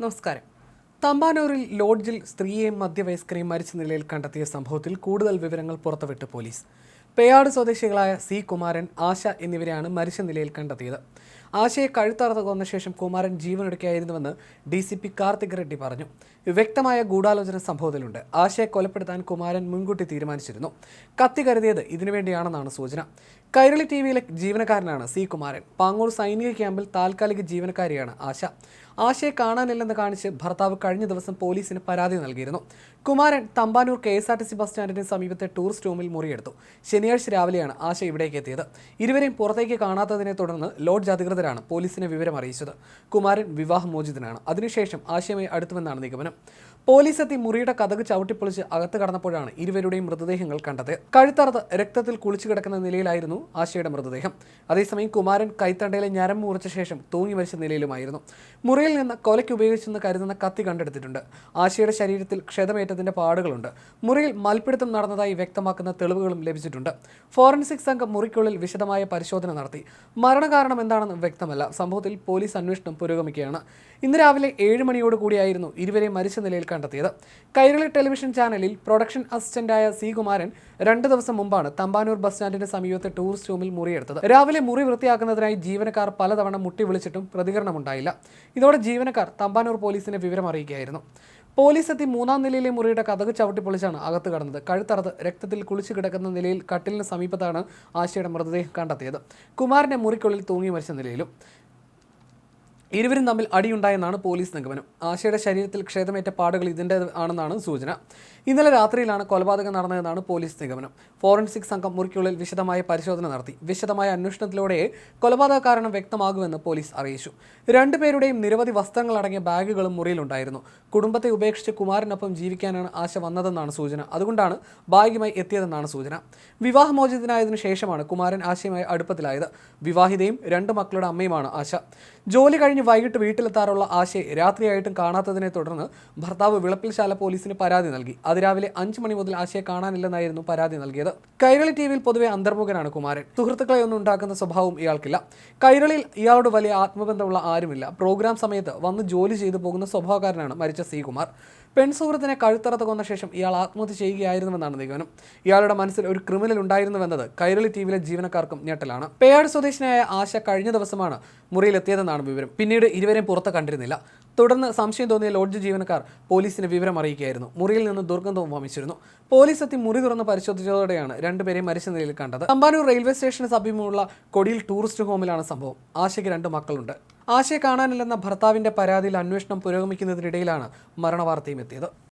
നമസ്കാരം. തമ്പാനൂരിൽ ലോഡ്ജിൽ സ്ത്രീയെയും മധ്യവയസ്കരെയും മരിച്ച നിലയിൽ കണ്ടെത്തിയ സംഭവത്തിൽ കൂടുതൽ വിവരങ്ങൾ പുറത്തുവിട്ട് പോലീസ്. പേയാട് സ്വദേശികളായ സി. കുമാരൻ ആശ എന്നിവരെയാണ് മരിച്ച നിലയിൽ കണ്ടെത്തിയത്. ആശയെ കഴുത്തറത്ത് കൊന്ന ശേഷം Kumaran ജീവനൊടുക്കിയായിരുന്നുവെന്ന് D C P Karthik Reddy പറഞ്ഞു. വ്യക്തമായ ഗൂഢാലോചന സംഭവത്തിലുണ്ട്. ആശയെ കൊലപ്പെടുത്താൻ കുമാരൻ മുൻകൂട്ടി തീരുമാനിച്ചിരുന്നു. കത്തി കരുതിയത് ഇതിനുവേണ്ടിയാണെന്നാണ് സൂചന. കൈരളി ടി വിയിലെ ജീവനക്കാരനാണ് സി. കുമാരൻ. പാങ്ങൂർ സൈനിക ക്യാമ്പിൽ താൽക്കാലിക ജീവനക്കാരിയാണ് ആശ. ആശയെ കാണാനില്ലെന്ന് കാണിച്ച് ഭർത്താവ് കഴിഞ്ഞ ദിവസം പോലീസിന് പരാതി നൽകിയിരുന്നു. Kumaran Thampanoor K S R T C bus സ്റ്റാൻഡിന് സമീപത്തെ ടൂറിസ്റ്റ് റൂമിൽ മുറിയെടുത്തു. ശനിയാഴ്ച രാവിലെയാണ് ആശ ഇവിടേക്ക് എത്തിയത്. ഇരുവരെയും പുറത്തേക്ക് കാണാത്തതിനെ തുടർന്ന് ലോഡ്ജ് അധികൃതരാണ് പോലീസിനെ വിവരം അറിയിച്ചത്. കുമാരൻ വിവാഹമോചിതനാണ്. അതിനുശേഷം ആശയമായി അടുത്തുവെന്നാണ് നിഗമനം. പോലീസ് എത്തി മുറിയുടെ കഥക് ചവിട്ടിപ്പൊളിച്ച് അകത്ത് കടന്നപ്പോഴാണ് ഇരുവരുടെയും മൃതദേഹങ്ങൾ കണ്ടത്. കഴുത്തറത്ത് രക്തത്തിൽ കുളിച്ചു കിടക്കുന്ന നിലയിലായിരുന്നു ആശയുടെ മൃതദേഹം. അതേസമയം കുമാരൻ കൈത്തണ്ടയിലെ ഞരം മുറിച്ച ശേഷം തൂങ്ങി മരിച്ച നിലയിലുമായിരുന്നു മുറിയിൽ നിന്ന് കൊലയ്ക്ക് ഉപയോഗിച്ചെന്ന് കരുതുന്ന കത്തി കണ്ടെടുത്തിട്ടുണ്ട്. ആശയുടെ ശരീരത്തിൽ ക്ഷതമേറ്റതിന്റെ പാടുകളുണ്ട്. മുറിയിൽ മൽപ്പിടുത്തം നടന്നതായി വ്യക്തമാക്കുന്ന തെളിവുകളും ലഭിച്ചിട്ടുണ്ട്. ഫോറൻസിക് സംഘം മുറിക്കുള്ളിൽ വിശദമായ പരിശോധന നടത്തി. മരണകാരണം എന്താണെന്ന് വ്യക്തമല്ല. സംഭവത്തിൽ പോലീസ് അന്വേഷണം പുരോഗമിക്കുകയാണ്. ഇന്ന് രാവിലെ ഏഴ് മണിയോട് കൂടിയായിരുന്നു ഇരുവരെ മരിച്ച നിലയിൽ കണ്ടെത്തിയത്. കൈരളി ടെലിവിഷൻ ചാനലിൽ പ്രൊഡക്ഷൻ അസിസ്റ്റന്റായ സി കുമാരൻ രണ്ട് ദിവസം മുമ്പാണ് തമ്പാനൂർ ബസ് സ്റ്റാൻഡിന്റെ സമീപത്തെ ടൂറിസ്റ്റ് റൂമിൽ മുറിയെടുത്തത്. രാവിലെ മുറി വൃത്തിയാക്കുന്നതിനായി ജീവനക്കാർ പലതവണ മുട്ടി വിളിച്ചിട്ടും പ്രതികരണമുണ്ടായില്ല. ഇതോടെ ജീവനക്കാർ തമ്പാനൂർ പോലീസിനെ വിവരം അറിയിക്കുകയായിരുന്നു. പോലീസ് എത്തി മൂന്നാം നിലയിലെ മുറിയുടെ കഥക് ചവിട്ടിപ്പൊളിച്ചാണ് അകത്ത് കടന്നത്. കഴുത്തറത്ത് രക്തത്തിൽ കുളിച്ചു കിടക്കുന്ന നിലയിൽ കട്ടിലിന് സമീപത്താണ് ആശയുടെ മൃതദേഹം കണ്ടെത്തിയത്. കുമാരനെ മുറിക്കുള്ളിൽ തൂങ്ങി മരിച്ച നിലയിലും. ഇരുവരും തമ്മിൽ അടിയുണ്ടായെന്നാണ് പോലീസ് നിഗമനം. ആശയുടെ ശരീരത്തിൽ ക്ഷേതമേറ്റ പാടുകൾ ഇതിന്റെ ആണെന്നാണ് സൂചന. ഇന്നലെ രാത്രിയിലാണ് കൊലപാതകം നടന്നതെന്നാണ് പോലീസ് നിഗമനം. ഫോറൻസിക് സംഘം മുറിക്കുള്ളിൽ വിശദമായ പരിശോധന നടത്തി. വിശദമായ അന്വേഷണത്തിലൂടെ കൊലപാതക കാരണം വ്യക്തമാകുമെന്ന് പോലീസ് അറിയിച്ചു. രണ്ടുപേരുടെയും നിരവധി വസ്ത്രങ്ങൾ അടങ്ങിയ ബാഗുകളും മുറിയിലുണ്ടായിരുന്നു. കുടുംബത്തെ ഉപേക്ഷിച്ച് കുമാരനൊപ്പം ജീവിക്കാനാണ് ആശ വന്നതെന്നാണ് സൂചന. അതുകൊണ്ടാണ് ഭാഗ്യമായി എത്തിയതെന്നാണ് സൂചന. വിവാഹമോചിതനായതിനു ശേഷമാണ് കുമാരൻ ആശയുമായി അടുപ്പത്തിലായത്. വിവാഹിതയും രണ്ട് മക്കളുടെ അമ്മയുമാണ് ആശ. ജോലി വൈകിട്ട് വീട്ടിലെത്താറുള്ള ആശയെ രാത്രിയായിട്ടും കാണാത്തതിനെ തുടർന്ന് ഭർത്താവ് വിളപ്പിൽശാല പോലീസിന് പരാതി നൽകി. അതിരാവിലെ അഞ്ച് മണി മുതൽ ആശയെ കാണാനില്ലെന്നായിരുന്നു പരാതി നൽകിയത്. കൈരളി ടി വിയിൽ പൊതുവെ അന്തർമുഖനാണ് കുമാരൻ. സുഹൃത്തുക്കളെ ഒന്നും ഉണ്ടാക്കുന്ന സ്വഭാവം ഇയാൾക്കില്ല. കൈരളിയിൽ ഇയാളോട് വലിയ ആത്മബന്ധമുള്ള ആരുമില്ല. പ്രോഗ്രാം സമയത്ത് വന്ന് ജോലി ചെയ്തു പോകുന്ന സ്വഭാവക്കാരനാണ് മരിച്ച സി കുമാർ പെൺസുഹൃത്തിനെ കഴുത്തറത്ത് കൊന്ന ശേഷം ഇയാൾ ആത്മഹത്യ ചെയ്യുകയായിരുന്നുവെന്നാണ് നിഗമനം. ഇയാളുടെ മനസ്സിൽ ഒരു ക്രിമിനൽ ഉണ്ടായിരുന്നുവെന്നത് കൈരളി ടി ജീവനക്കാർക്കും ഞെട്ടലാണ്. പേയാട് സ്വദേശിനിയായ ആശ കഴിഞ്ഞ ദിവസമാണ് മുറിയിലെത്തിയതെന്നാണ് വിവരം. പിന്നീട് ഇരുവരെയും പുറത്ത് കണ്ടിരുന്നില്ല. തുടർന്ന് സംശയം തോന്നിയ ലോഡ്ജ് ജീവനക്കാർ പോലീസിന് വിവരം അറിയിക്കുകയായിരുന്നു. മുറിയിൽ നിന്ന് ദുർഗന്ധവും വമിച്ചിരുന്നു. പോലീസ് എത്തി മുറി തുറന്ന് പരിശോധിച്ചതോടെയാണ് രണ്ടുപേരെയും മരിച്ച നിലയിൽ കണ്ടത്. തമ്പാനൂർ റെയിൽവേ സ്റ്റേഷന് സമീപമുള്ള കൊടിയിൽ ടൂറിസ്റ്റ് ഹോമിലാണ് സംഭവം. ആശയ്ക്ക് രണ്ട് മക്കളുണ്ട്. ആശയെ കാണാനില്ലെന്ന ഭർത്താവിന്റെ പരാതിയിൽ അന്വേഷണം പുരോഗമിക്കുന്നതിനിടയിലാണ് മരണവാർത്തയും എത്തിയത്